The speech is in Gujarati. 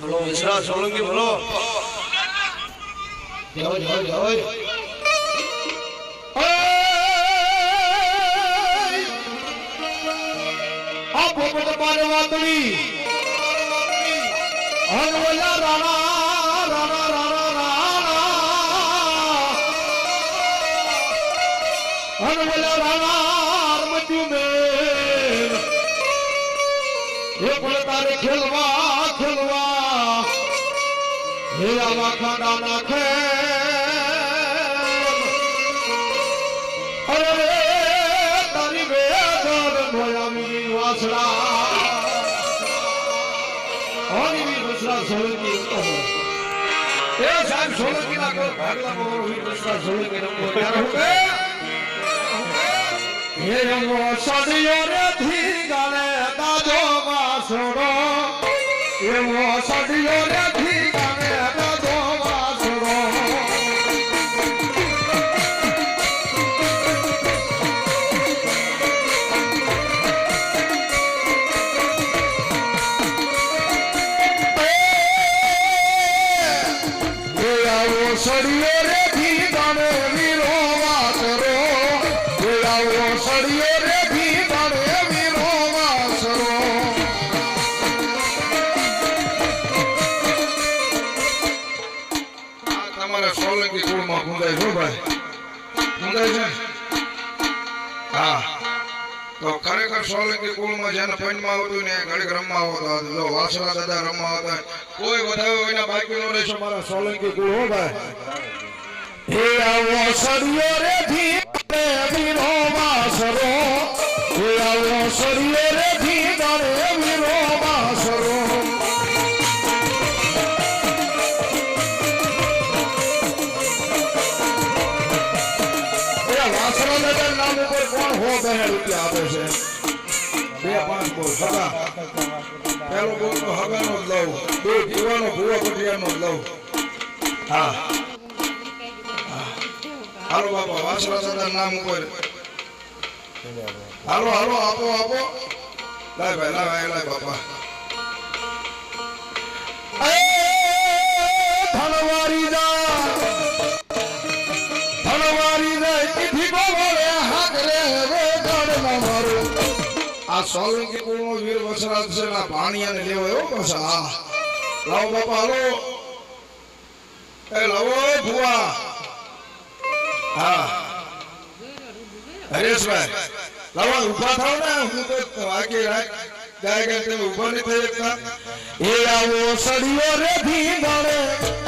બોલો મિશ્રા સોલંકી બોલો. જય જય જય આ પોપટ પારે વાતડી હનવયા રાણા રાણા રાણા રાણા. હનવયા રાણા આરમત્યુ મેર એ પણ તારે ખેલવા ખેલવા. હે આવા ખાડા નાખે અરે, તારી વેદન ભોયામી વાસડા હોની વસરા સોલંકી એ સાહેબ સોલંકી ના કોઈ ભાગલા હોઈ વસરા સોલંકી નો કોઈ ત્યારે હું કે હે રંગો સડિયો રે થી ગાલે દાદો વાસડો રે આવો રે ભી ભીદાને વીરો વાસ રો. ભેળાવો સડિયો રે ભીદાને વીરો વાસ રો. તમારા સોલંકી કુળમાં ગુંદાય છો ભાઈ? ગુંદાય છે? હા. તો ખરેખર સોલંકી કુળમાં જેને પંચમાં આવતું ને ઘડીક રમવા આવતા જો વાસણા દાદા રમવા આવતા કોઈ વધારે વિના બાકી નો રહેશો મારા સોલંકી કુળ, હો ભાઈ. હે આવો સરિયો રે ધીરે વીરો વાસરો. હે આવો સરિયો રે ભીદાને વીરો એ વાસણા નામ ઉપર કોણ હો બે રૂપિયા આપે છે? બે પાંચ બોલ બોલ તો હગાનો જ લઉં. બે જીવાનો, ભૂવા કટિયાનો જ લઉં. હા. હાલો બાપા વાસણા દાદા નામ ઉપર. હાલો હાલો, આપો આપો. લાય ભાઈ લાય લાય બાપા. સોલંકી કુળનો વીર વસરાજ છે ને આ ભાણિયાને લેવો એવો બસ હા લાવો બાપા, હાલો. એ લાવો ભુવા. હા. હરેશભાઈ, લાવો ઊભા થાવ ને હું તો આગે રાખ. ગાય ગાય તમે ઊભા નહીં થઈ શકતા. એ આવો સડિયો રે ભીંગા